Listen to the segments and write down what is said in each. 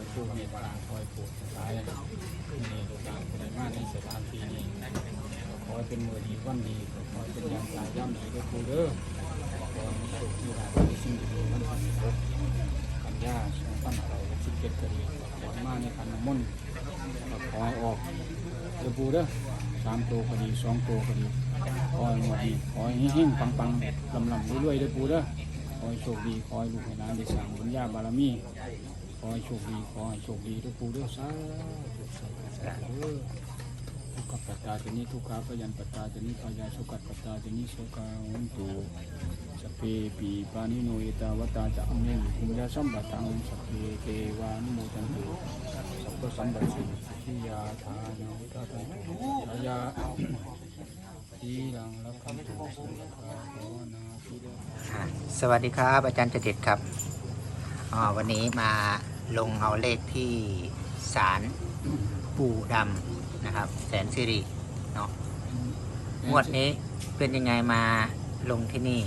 ให้ผู้เมตตาคอยปรดสายนี่ลูกานคนใดมาในสถานที่นี้ขอให้เป็นมือดีวันดีขอให้เป็นยามตายย่ำดีด้วยครูเด้อขอให้สุขที่ราที่สิ่งดีๆมันทำให้ครบกันยาสองพันเราสิบเจ็ดกดีขอให้มาในขันน้ำมนต์ขอให้ออกเด้อปูเด้อสามตัวก็ดีสองตัวก็ดีขอให้หมดดีขอให้เฮงๆปังๆลำลำๆรวยๆเด้อปูเด้อขอให้โชคดีขอให้ลูกให้หลานได้สร้างบุญญาบารมี ขอให้โชคดีขอให้โชคดีทุกผู้ด้วยสาธุสาธุสาธุทุกขปัตตาจนี้ทุกขาพยันปัตตาจนี้พยาสุขัดปัตตาจนี้โสกาหุนตุสพเพปีปานิโนเอตาวตาจะอเมนคุมยาสัมบัตังสพเพเกวานุโมทันตุสัพพสัมบัติสิทิยาทานาวิตาตันตุทายาทีรังรักขันตุสังฆาภวนาทิเดอะสวัสดีครับ อาจารย์เจเด็ดครับอ๋อวันนี้มา ลงเอาเลขที่ศาลปู่ดำนะครับ แสนสิริเนาะงวดนี้เป็นยังไงมาลงที่นี่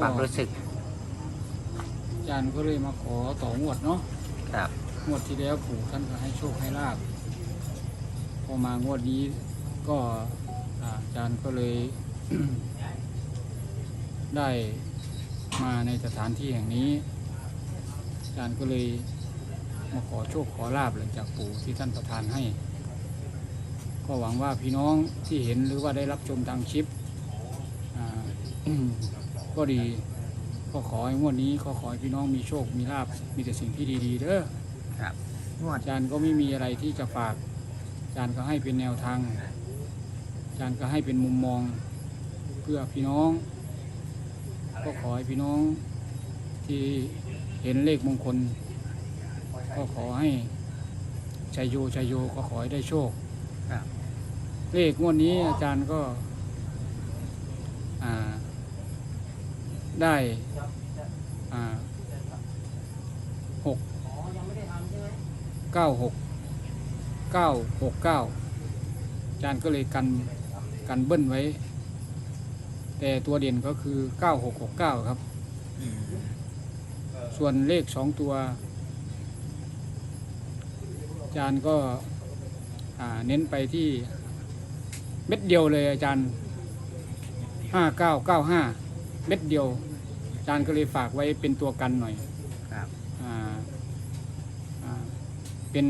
ความรู้สึกอาจารย์ก็เลยมาขอต่องวดเนาะครับงวดที่แล้วปู่ท่านก็ให้โชคให้ลาบพอมางวดนี้ก็อ่าอาจารย์ก็เลย ได้มาในสถานที่แห่งนี้อา จารย์ก็เลยมาขอโชคขอลาบหลังจากปู่ที่ท่านประทานให้ ก็หวังว่าพี่น้องที่เห็นหรือว่าได้รับชมทางคลิปอ่าก็ดีก็ขอให้งวดนี้ก็ขอให้พี่น้องมีโชคมีลาบมีแต่สิ่งที่ดีๆเด้อครับงวดอาจารย์ก็ไม่มีอะไรที่จะฝากอาจารย์ก็ให้เป็นแนวทางอาจารย์ก็ให้เป็นมุมมองเพื่อพี่น้อง ก็ขอให้พี่น้องที่ เห็นเลขมงคล ก็ขอให้ชัยโยชัยโยก็ขอให้ได้โชคครับเลขงวดนี้อาจารย์ก็ได้หกเก้าหกเก้าหกเก้าอาจารย์ก็เลยกันกันเบิ้ลไว้ แต่ตัวเด่นก็คือเก้าหกหกเก้าครับ ส่วนเลขสองตัว อาจารย์ก็อ่าเน้นไปที่เม็ดเดียวเลยอาจารย์ห้าเก้าเก้าห้าเม็ดเดียว อาจารย์ก็เลยฝากไว้เป็นตัวกันหน่อยครับอ่าอ่าเป็น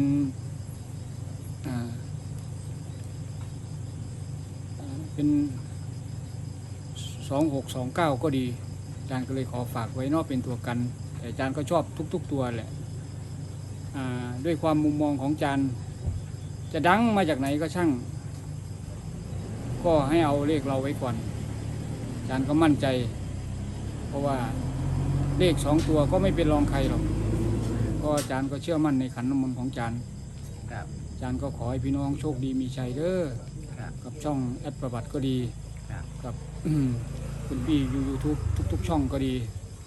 อ่าอ่าเป็นสองหกสองเก้าก็ดีอาจารย์ก็เลยขอฝากไว้เนอกเป็นตัวกัน แต่อาจารย์ก็ชอบทุก ๆ ตัวแหละอ่าด้วยความมุมมองของอาจารย์ จะดังมาจากไหนก็ช่าง ก็ให้เอาเลขเราไว้ก่อนอาจารย์ก็มั่นใจ เพราะว่าเลขสองตัวก็ไม่เป็นรองใครหรอกก็อาจารย์ก็เชื่อมั่นในขันน้ำมนต์ของอาจารย์ครับอาจารย์ก็ขอให้พี่น้องโชคดีมีชัยเด้อครับกับช่องแอดประวัติก็ดีครับกับคุณพี่ยูทูบทุก ๆ ช่องก็ดี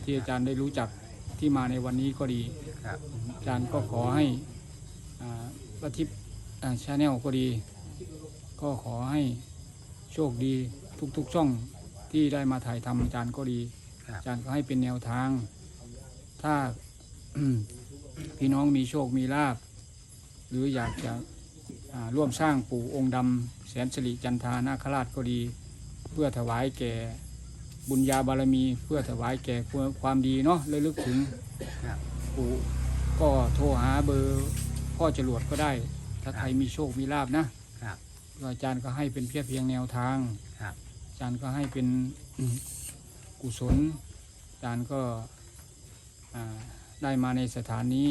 ที่อาจารย์ได้รู้จัก ที่มาในวันนี้ก็ดีครับอาจารย์ก็ขอให้อ่าประทิปชาแนลก็ดี ก็ขอให้โชคดีทุกๆช่องที่ได้มาถ่ายทำอาจารย์ก็ดีครับอาจารย์ก็ให้เป็นแนวทาง ถ้าพี่น้องมีโชคมีลาบหรืออยากจะอ่าร่วมสร้างปู่องค์ดำแสนสิริจันทานาคราชก็ดี เพื่อถวายแก่ บุญญาบารมีเพื่อถวายแก่ความดีเนาะระลึกถึงครับปู่ก็โทรหาเบอร์พ่อจรวดก็ได้ ถ้าใครมีโชคมีลาบนะครับก็อาจารย์ก็ให้เป็นเพียงเพียงแนวทางครับอาจารย์ก็ให้เป็นอืมกุศลอาจารย์ก็อ่าได้มาในสถานนี้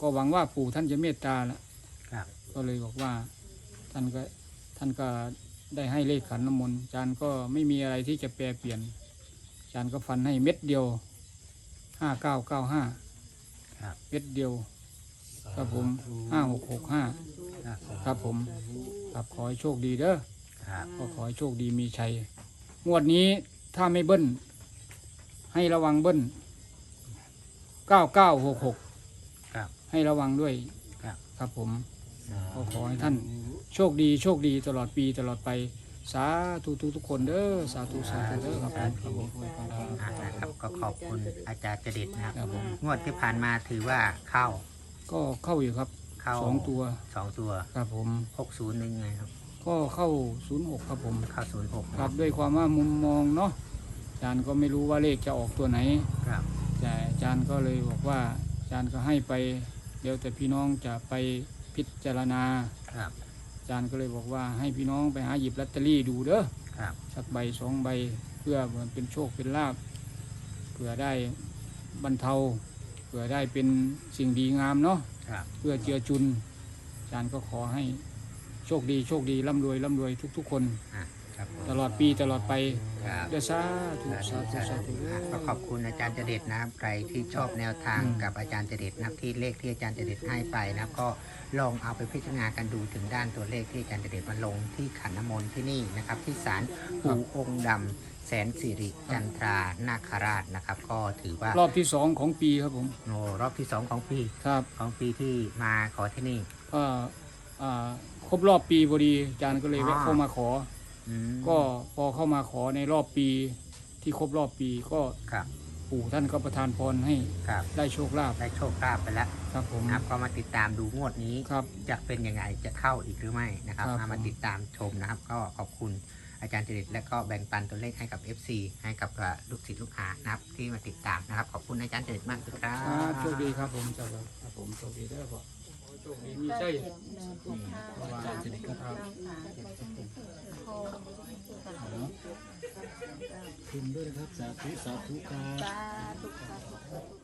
ก็หวังว่าปู่ท่านจะเมตตาละครับก็เลยบอกว่าท่านก็ท่านก็ได้ให้เลขขันน้ำมนต์อาจารย์ก็ไม่มีอะไรที่จะแปลเปลี่ยนอา จารย์ก็ฟันให้เม็ดเดียวห้าเก้าเก้าห้าครับ เม็ดเดียว ครับผมห้าหกหกห้าครับครับผมครับขอให้โชคดีเด้อครับก็ขอให้โชคดีมีชัยงวดนี้ถ้าไม่เบิ้ลให้ระวังเบิ้ลเก้าเก้าหกหกครับให้ระวังด้วยครับ ครับผมก็ขอให้ท่านโชคดีโชคดีตลอดปีตลอดไป สาธุทุกทุกๆคนเด้อสาธุสาธุเด้อครับผมครับผมอ่านะครับก็ขอบคุณอาจารย์เจเด็ดนะครับครับผม งวดที่ผ่านมาถือว่าเข้าก็เข้าอยู่ครับเข้าสองตัวสองตัวครับผม หกศูนย์หนึ่งไงครับ ก็เข้าศูนย์หกครับผม เข้าศูนย์หกครับด้วยความว่ามุมมองเนาะอาจารย์ก็ไม่รู้ว่าเลขจะออกตัวไหน ครับแต่อาจารย์ก็เลยบอกว่าอาจารย์ก็ให้ไป เดี๋ยวแต่พี่น้องจะไปพิจารณาครับอา จารย์ก็เลยบอกว่าให้พี่น้องไปหาหยิบลอตเตอรี่ดูเด้อครับ สักใบสองใบเพื่อเหมือนเป็นโชคเป็นลาบเพื่อได้บรรเทาเพื่อได้เป็นสิ่งดีงามเนาะครับ เพื่อเจือจุนอาจารย์ก็ขอให้โชคดีโชคดีร่ำรวยร่ำรวยทุก ๆ คน อะ ครับผมตลอดปีตลอดไปครับ เดชสาธุสาธุสาธุอะก็ขอบคุณอาจารย์เจเด็ดนะครับใครที่ชอบแนวทางอืม กับอาจารย์เจเด็ดนะครับที่เลขที่อาจารย์เจเด็ดให้ไปนะครับก็ลองเอาไปพิจารณากันดูถึงด้านตัวเลขที่อาจารย์เจเด็ดมาลงที่ขันน้ำมนต์ที่นี่นะครับที่ศาลปู่องค์ดำแสนสิริจันทรานาคราชนะครับ ก็ถือว่ารอบที่สองของปีครับผมโอ้รอบที่สองของปีครับของปีที่มาขอที่นี่ ก็อ่าครบรอบปีพอดีอาจารย์ก็เลยแวะอ่าเข้ามาขอ อืมก็พอเข้ามาขอในรอบปีที่ครบรอบปีก็ครับปู่ท่านก็ประทานพรให้ครับ ได้โชคลาภได้โชคลาภไปแล้วครับผม นะครับก็มาติดตามดูงวดนี้ครับ จะเป็นยังไงจะเข้าอีกหรือไม่นะครับครับมามาผมติดตามชมนะครับ ก็ขอบคุณอาจารย์จริตและก็แบ่งปันตัวเลขให้กับ FC ให้กับอ่าลูกศิษย์ลูกหานะครับที่มาติดตามนะครับ ขอบคุณอาจารย์จริตมากครัครับบโชคดีครับผมเจ้าครับครับผมโชคดีได้อพ่อโชคดีมีใจ คุณด้วยนะครับ สาธุ สาธุครับสาธุสาธุ